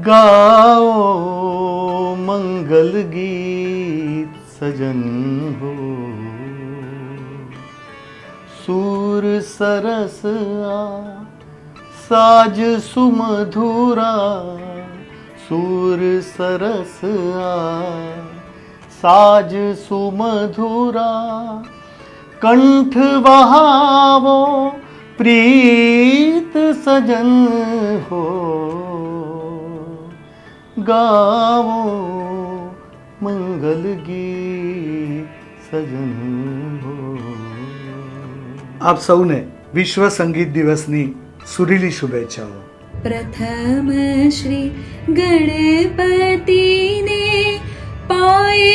ગાઓ મંગલ ગીત સજન હો સૂર સરસ આ સાજ સુમધુરા સૂર સરસ આ સાજ સુમધુરા કંઠ વહાવો પ્રીત સજન હો ગાવો મંગલ ગીત સજન આપ સૌને વિશ્વ સંગીત દિવસની સુરીલી શુભેચ્છાઓ પ્રથમ શ્રી ગણપતિને પાયે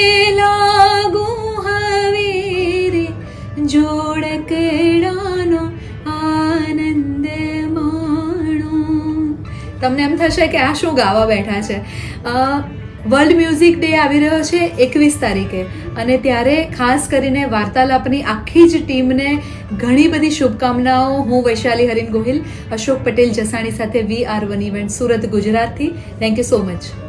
તમને એમ થશે કે આ શું ગાવા બેઠા છે? વર્લ્ડ મ્યુઝિક ડે આવી રહ્યો છે એકવીસ તારીખે અને ત્યારે ખાસ કરીને વાર્તાલાપની આખી જ ટીમને ઘણી બધી શુભકામનાઓ. હું વૈશાલી હરીન ગોહિલ, અશોક પટેલ જસાણી સાથે V R one event Surat, ગુજરાતથી. થેન્ક યુ સો મચ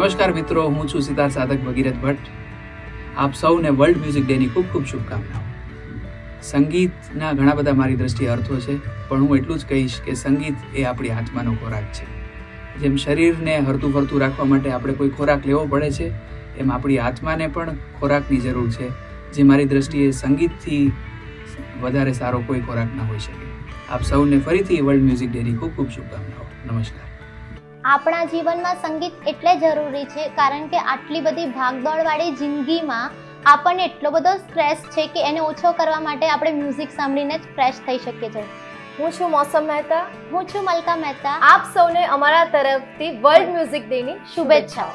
નમસ્કાર મિત્રો, હું છું સિતાર સાધક ભગીરથ ભટ્ટ. આપ સૌને વર્લ્ડ મ્યુઝિક ડેની ખૂબ ખૂબ શુભકામનાઓ. સંગીતના ઘણા બધા મારી દ્રષ્ટિએ અર્થો છે, પણ હું એટલું જ કહીશ કે સંગીત એ આપણી આત્માનો ખોરાક છે. જેમ શરીરને હરતું ફરતું રાખવા માટે આપણે કોઈ ખોરાક લેવો પડે છે, એમ આપણી આત્માને પણ ખોરાકની જરૂર છે, જે મારી દ્રષ્ટિએ સંગીતથી વધારે સારો કોઈ ખોરાક ના હોઈ શકે. આપ સૌને ફરીથી વર્લ્ડ મ્યુઝિક ડેની ખૂબ ખૂબ શુભકામનાઓ. નમસ્કાર. આપણા જીવનમાં સંગીત એટલે જરૂરી છે કારણ કે આટલી બધી ભાગદોડવાળી જિંદગીમાં આપણને એટલો બધો સ્ટ્રેસ છે કે એને ઓછો કરવા માટે આપણે મ્યુઝિક સાંભળીને જ ફ્રેશ થઈ શકીએ છીએ. હું છું મોસમ મહેતા. હું છું મલકા મહેતા. આપ સૌને અમારા તરફથી વર્લ્ડ મ્યુઝિક ડેની શુભેચ્છાઓ.